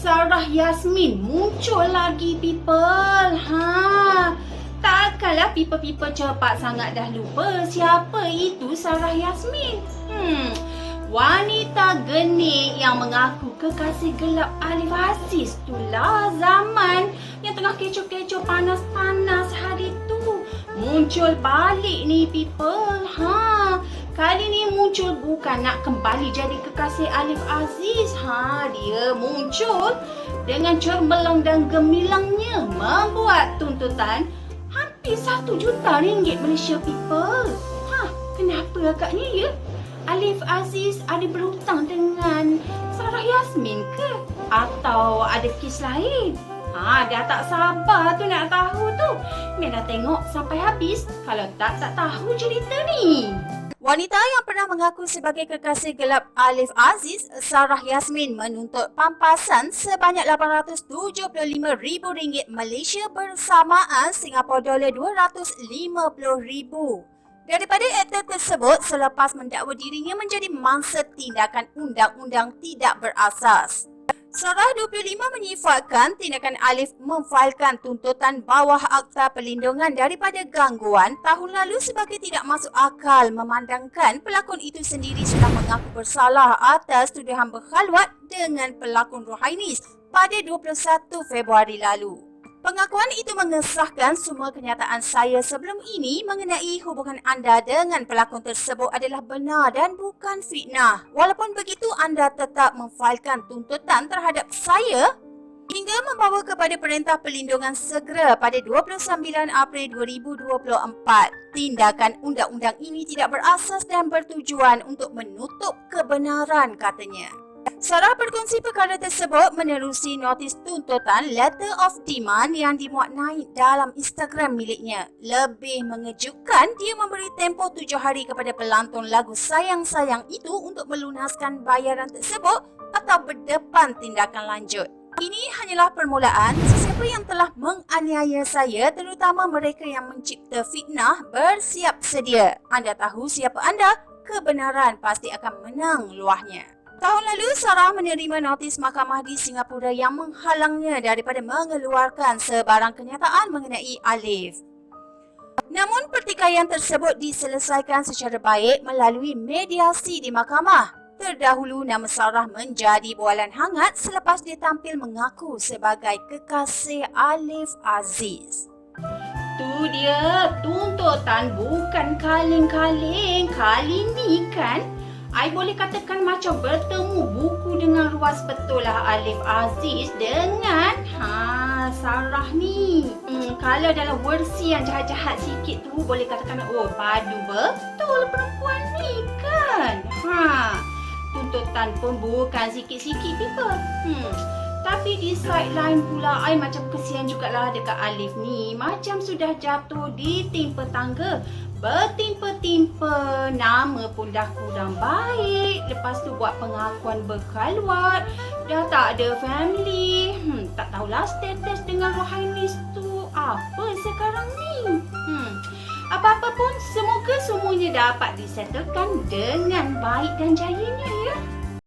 Sarah Yasmin muncul lagi people. Ha. Takkanlah people-people cepat sangat dah lupa siapa itu Sarah Yasmin. Hmm. Wanita genik yang mengaku kekasih gelap Alif Aziz itulah zaman yang tengah kecoh-kecoh panas-panas hari tu. Muncul balik ni people. Ha. Kali ni muncul bukan nak kembali jadi kekasih Alif Aziz. Ha, dia muncul dengan cermelang dan gemilangnya membuat tuntutan hampir satu juta ringgit Malaysia people. Ha, kenapa agaknya ya? Alif Aziz ada berhutang dengan Sarah Yasmin ke? Atau ada kes lain? Ha, dah tak sabar tu nak tahu tu. Dah tengok sampai habis. Kalau tak, tak tahu cerita ni. Wanita yang pernah mengaku sebagai kekasih gelap Alif Aziz, Sarah Yasmin menuntut pampasan sebanyak RM875,000 Malaysia bersamaan Singapura dolar RM250,000. Daripada aktor tersebut selepas mendakwa dirinya menjadi mangsa tindakan undang-undang tidak berasas. Sarah 25 menyifatkan tindakan Alif memfailkan tuntutan bawah Akta Perlindungan daripada gangguan tahun lalu sebagai tidak masuk akal memandangkan pelakon itu sendiri sudah mengaku bersalah atas tuduhan berkhalwat dengan pelakon Rohainis pada 21 Februari lalu. Pengakuan itu mengesahkan semua kenyataan saya sebelum ini mengenai hubungan anda dengan pelakon tersebut adalah benar dan bukan fitnah. Walaupun begitu anda tetap memfailkan tuntutan terhadap saya hingga membawa kepada perintah perlindungan segera pada 29 April 2024. Tindakan undang-undang ini tidak berasas dan bertujuan untuk menutup kebenaran katanya. Sarah berkongsi perkara tersebut menerusi notis tuntutan Letter of Demand yang dimuat naik dalam Instagram miliknya. Lebih mengejutkan, dia memberi tempoh tujuh hari kepada pelantun lagu Sayang-Sayang itu untuk melunaskan bayaran tersebut atau berdepan tindakan lanjut. Ini hanyalah permulaan. Sesiapa yang telah menganiaya saya, terutama mereka yang mencipta fitnah, bersiap sedia. Anda tahu siapa anda? Kebenaran pasti akan menang luahnya. Tahun lalu, Sarah menerima notis mahkamah di Singapura yang menghalangnya daripada mengeluarkan sebarang kenyataan mengenai Alif. Namun pertikaian tersebut diselesaikan secara baik melalui mediasi di mahkamah. Terdahulu nama Sarah menjadi bualan hangat selepas dia tampil mengaku sebagai kekasih Alif Aziz. Tu dia, tuntutan bukan kaleng-kaleng. Kali ni kan, I boleh katakan macam bertemu buku dengan ruas betul lah Alif Aziz dengan ha, Sarah ni. Hmm, kalau dalam versi yang jahat-jahat sikit tu boleh katakan oh padu betul perempuan ni kan. Ha, tuntutan pun bukan sikit-sikit people. Hmm. Tapi di side lain pula, I macam kesian jugalah dekat Alif ni. Macam sudah jatuh di timpa tangga. Bertimpa-timpa, nama pun dah kurang baik. Lepas tu buat pengakuan berkhalwat. Dah tak ada family. Hmm, tak tahulah status dengan Rohainis tu apa sekarang ni. Hmm. Apa-apa pun, semoga semuanya dapat disettlekan dengan baik dan jayanya ya.